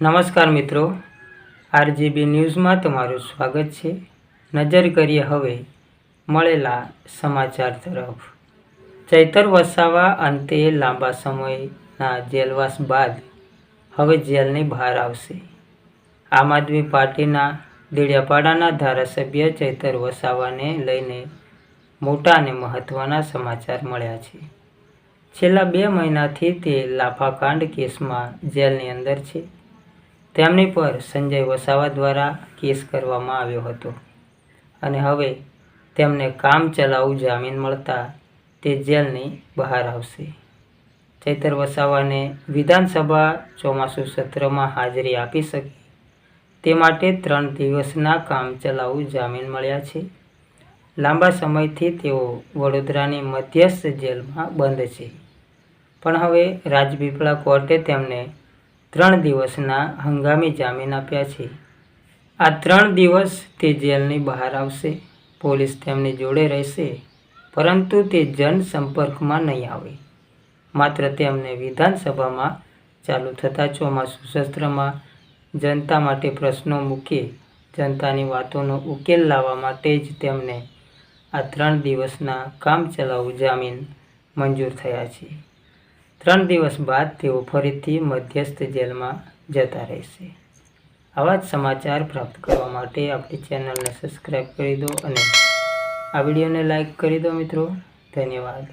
નમસ્કાર મિત્રો, આરજીબી ન્યૂઝમાં તમારું સ્વાગત છે. નજર કરીએ હવે મળેલા સમાચાર તરફ. ચૈતર વસાવા અંતે લાંબા સમયના જેલવાસ બાદ હવે જેલની બહાર આવશે. આમ આદમી પાર્ટીના દેડિયાપાડાના ધારાસભ્ય ચૈતર વસાવાને લઈને મોટા અને મહત્ત્વના સમાચાર મળ્યા છે. છેલ્લા બે મહિનાથી તે લાફાકાંડ કેસમાં જેલની અંદર છે. તેમની પર સંજય વસાવા દ્વારા કેસ કરવામાં આવ્યો હતો. અને હવે તેમને કામ ચલાઉ જામીન મળતા તે જેલની બહાર આવશે. ચૈતર વસાવાને વિધાનસભા ચોમાસુ સત્રમાં હાજરી આપી શકે તે માટે ત્રણ દિવસના કામ ચલાઉ જામીન મળ્યા છે. લાંબા સમયથી તેઓ વડોદરાની મધ્યસ્થ જેલમાં બંધ છે. પણ હવે રાજપીપળા કોર્ટે તેમને ત્રણ દિવસના હંગામી જામીન આપ્યા છે. આ ત્રણ દિવસ તે જેલની બહાર આવશે, પોલીસ તેમની જોડે રહેશે, પરંતુ તે જનસંપર્કમાં નહીં આવે. માત્ર તેમને વિધાનસભામાં ચાલુ થતા ચોમાસુ સત્રમાં જનતા માટે પ્રશ્નો મૂકી, જનતાની વાતોનો ઉકેલ લાવવા માટે જ તેમને આ ત્રણ દિવસના કામચલાઉ જામીન મંજૂર થયા છે. ત્રણ દિવસ બાદ તેઓ ફરીથી મધ્યસ્થ જેલમાં જતા રહેશે. આવા જ સમાચાર પ્રાપ્ત કરવા માટે આપણી ચેનલને સબસ્ક્રાઈબ કરી દો અને આ વિડીયોને લાઈક કરી દો મિત્રો. ધન્યવાદ.